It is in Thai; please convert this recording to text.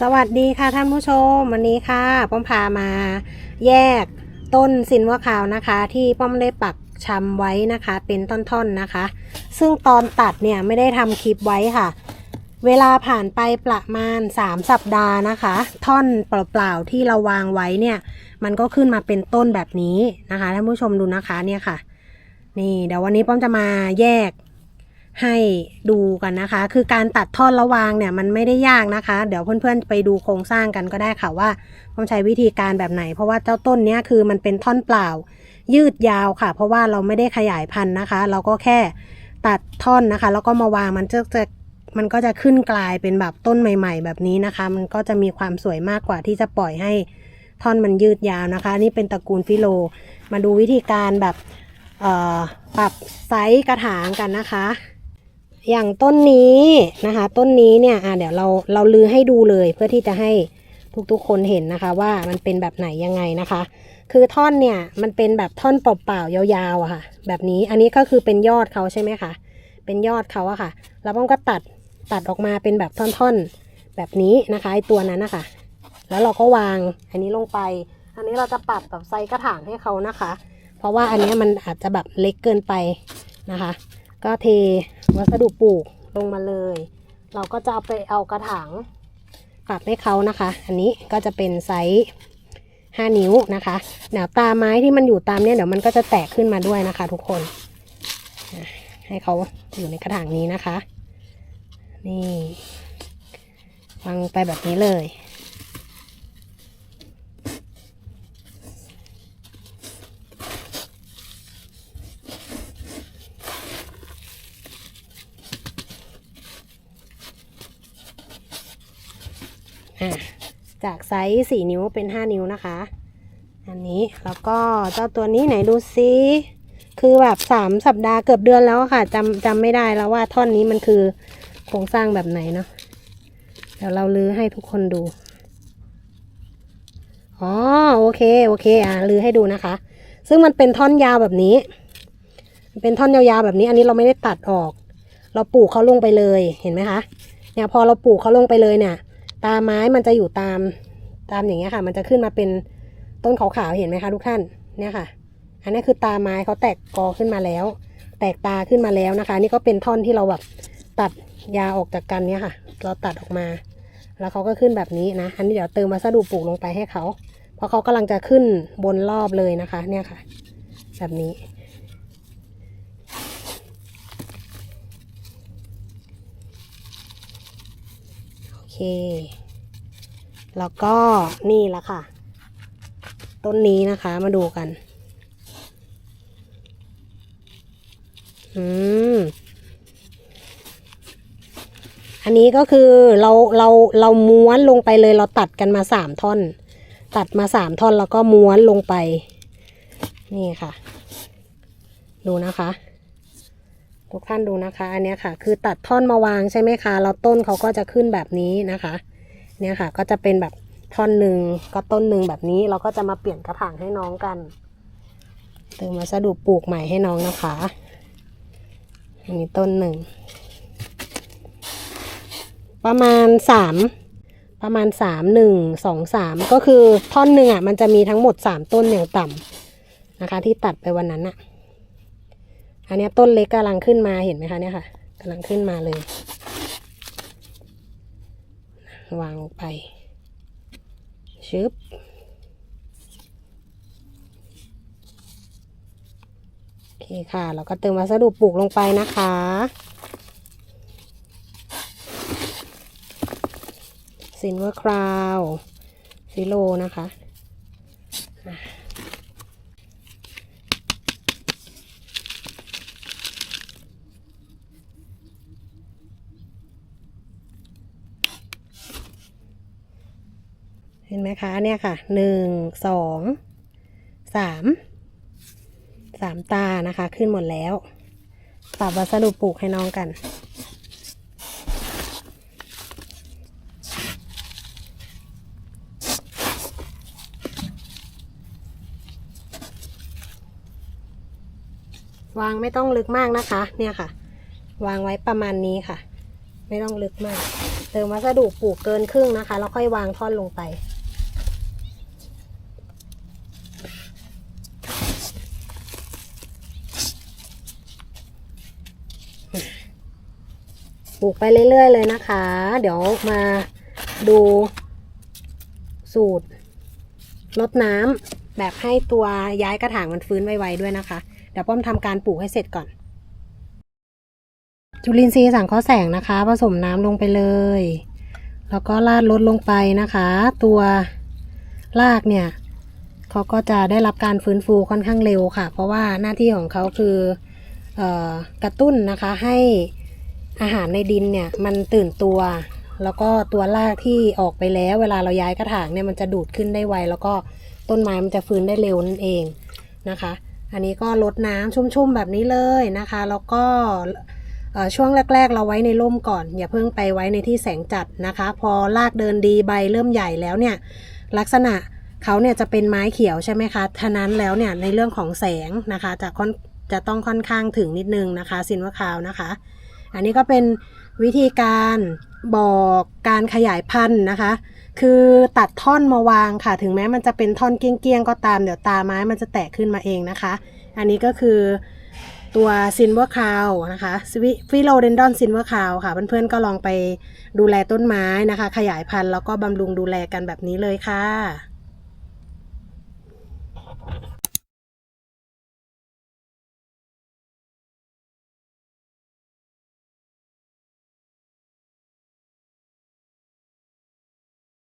สวัสดีค่ะท่านผู้ชม วันนี้ค่ะ ป้อมพามาแยกต้นสินว่าขาวนะคะ ที่ป้อมได้ปักชำไว้นะคะ เป็นท่อนๆนะคะ ซึ่งตอนตัดเนี่ยไม่ได้ทำคลิปไว้ค่ะ เวลาผ่านไปประมาณ 3 สัปดาห์นะคะ ท่อนเปล่าๆที่เราวางไว้เนี่ย มันก็ขึ้นมาเป็นต้นแบบนี้นะคะท่านผู้ชมดูนะคะเนี่ยค่ะ นี่เดี๋ยววันนี้ป้อมจะมาแยก ให้ดูกันนะคะ คือการตัดท่อนระวางเนี่ยมันไม่ได้ยากนะคะ เดี๋ยวเพื่อนๆไปดูโครงสร้างกันก็ได้ค่ะว่าต้องใช้วิธีการแบบไหน เพราะว่าเจ้าต้นเนี้ยคือมันเป็นท่อนเปล่า ยืดยาวค่ะ เพราะว่าเราไม่ได้ขยายพันธุ์นะคะ เราก็แค่ตัดท่อนนะคะ แล้วก็มาวางมันจะจะมันก็จะขึ้นกลายเป็นแบบต้นใหม่ ๆ แบบนี้นะคะ มันก็จะมีความสวยมากกว่าที่จะปล่อยให้ท่อนมันยืดยาวนะคะ นี่เป็นตระกูลฟิโล มาดูวิธีการแบบปรับไซส์กระถางกันนะคะ อย่างต้นนี้นะคะ ต้นนี้เนี่ยอะเดี๋ยวเราเราลือให้ดูเลยเพื่อที่จะให้ทุกๆคนเห็นนะคะ ว่ามันเป็นแบบไหนยังไงนะคะ คือท่อนเนี่ยมันเป็นแบบท่อนเปล่าๆยาวๆอะค่ะ แบบนี้อันนี้ก็คือเป็นยอดเขาใช่ไหมคะเป็นยอดเขาอะค่ะ แล้วป้อมก็ตัดตัดออกมาเป็นแบบท่อนๆแบบนี้นะคะไอตัวนั้นนะคะแล้วเราก็วางอันนี้ลงไป อันนี้เราจะปรับแบบไซส์กระถางให้เขานะคะ เพราะว่าอันนี้มันอาจจะแบบเล็กเกินไปนะคะ ก็เทวัสดุปลูกลงมาเลย เราก็จะเอาไปเอากระถางปรับให้เขานะคะ อันนี้ก็จะเป็นไซส์5นิ้วนะคะเดี๋ยวตาไม้ที่มันอยู่ตามเนี่ยเดี๋ยวมันก็จะแตกขึ้นมาด้วยนะคะ ทุกคน ให้เขาอยู่ในกระถางนี้นะคะ นี่วางไปแบบนี้เลย อะจากไซส์4นิ้วเป็น5นิ้วนะคะ อันนี้แล้วก็เจ้าตัวนี้ไหนดูซิคือแบบ3สัปดาห์เกือบเดือนแล้วค่ะจำจำไม่ได้แล้วว่าท่อนนี้มันคือโครงสร้างแบบไหนเนาะเดี๋ยวเราลื้อให้ทุกคนดูอ๋อโอเคโอเคอะลื้อให้ดูนะคะ ซึ่งมันเป็นท่อนยาวแบบนี้ เป็นท่อนยาวๆแบบนี้ อันนี้เราไม่ได้ตัดออก เราปลูกเขาลงไปเลยเห็นไหมคะเนี่ยพอเราปลูกเขาลงไปเลยเนี่ย ตาไม้มันจะอยู่ตามตามอย่างเงี้ยค่ะ มันจะขึ้นมาเป็นต้นขาวๆเห็นไหมคะทุกท่านเนี่ยค่ะ อันนี้คือตาไม้เขาแตกกอขึ้นมาแล้ว แตกตาขึ้นมาแล้วนะคะ นี่ก็เป็นท่อนที่เราแบบตัดยาออกจากกันเนี่ยค่ะ เราตัดออกมา แล้วเขาก็ขึ้นแบบนี้นะ อันนี้เดี๋ยวเติมวัสดุปลูกลงไปให้เขา เพราะเขากำลังจะขึ้นบนรอบเลยนะคะ เนี่ยค่ะ แบบนี้ โอเค แล้วก็นี่ละค่ะ ต้นนี้นะคะมาดูกัน อืม อันนี้ก็คือเราเราเราม้วนลงไปเลยเราตัดกันมาสามท่อน ตัดมาสามท่อนแล้วก็ม้วนลงไป นี่ค่ะ ดูนะคะ ทุกท่านดูนะคะ อันนี้ค่ะ คือตัดท่อนมาวางใช่ไหมคะแล้วต้นเขาก็จะขึ้นแบบนี้นะคะ เนี่ยค่ะ ก็จะเป็นแบบท่อนหนึ่งก็ต้นหนึ่งแบบนี้เราก็จะมาเปลี่ยนกระถางให้น้องกันเติมวัสดุปลูกใหม่ให้น้องนะคะ อันนี้ต้นหนึ่ง ประมาณสามประมาณสามหนึ่งสองสามก็คือท่อนหนึ่งอะมันจะมีทั้งหมดสามต้นอย่างต่ำนะคะ ที่ตัดไปวันนั้นอะ อันนี้ต้นเล็กกำลังขึ้นมาเห็นไหมคะเนี่ยค่ะกำลังขึ้นมาเลย วางลงไป ชึบโอเคค่ะแล้วก็เติมวัสดุปลูกลงไปนะคะ ซินเวอร์คราวฟิโลนะคะ เห็นไหมคะเนี่ยค่ะหนึ่งสองสามสามตานะคะขึ้นหมดแล้วปรับวัสดุปลูกให้น้องกัน วางไม่ต้องลึกมากนะคะ เนี่ยค่ะ วางไว้ประมาณนี้ค่ะ ไม่ต้องลึกมาก เติมวัสดุปลูกเกินครึ่งนะคะ แล้วค่อยวางท่อนลงไป ปลูกไปเรื่อย ๆ เลยนะคะ เดี๋ยวมาดูสูตรลดน้ำแบบให้ตัวย้ายกระถางมันฟื้นไวๆด้วยนะคะ เดี๋ยวป้อมทำการปลูกให้เสร็จก่อน จุลินทรีย์สังเคราะห์แสงนะคะ ผสมน้ำลงไปเลย แล้วก็ราดลดลงไปนะคะ ตัวรากเนี่ยเขาก็จะได้รับการฟื้นฟูค่อนข้างเร็วค่ะ เพราะว่าหน้าที่ของเขาคือออกระตุ้นนะคะให้ อาหารในดินเนี่ยมันตื่นตัว แล้วก็ตัวรากที่ออกไปแล้ว เวลาเราย้ายกระถางเนี่ยมันจะดูดขึ้นได้ไว แล้วก็ต้นไม้มันจะฟื้นได้เร็วนั่นเองนะคะ อันนี้ก็ลดน้ำชุ่มๆแบบนี้เลยนะคะ แล้วก็ช่วงแรก ๆ เราไว้ในร่มก่อน อย่าเพิ่งไปไว้ในที่แสงจัดนะคะ พอรากเดินดีใบเริ่มใหญ่แล้วเนี่ยลักษณะเขาเนี่ยจะเป็นไม้เขียวใช่ไหมคะท่านั้นแล้วเนี่ยในเรื่องของแสงนะคะจะค่อนจะต้องค่อนข้างถึงนิดนึงนะคะซินว่าคาวนะคะ อันนี้ก็เป็นวิธีการบอกการขยายพันธุ์นะคะ คือตัดท่อนมาวางค่ะ ถึงแม้มันจะเป็นท่อนเกี้ยงๆก็ตาม เดี๋ยวตาไม้มันจะแตกขึ้นมาเองนะคะ อันนี้ก็คือตัวซินเวอร์คาวนะคะฟิโลเดนดอนซินเวอร์คาวค่ะ เพื่อนๆก็ลองไปดูแลต้นไม้นะคะ ขยายพันธุ์แล้วก็บำรุงดูแลกันแบบนี้เลยค่ะ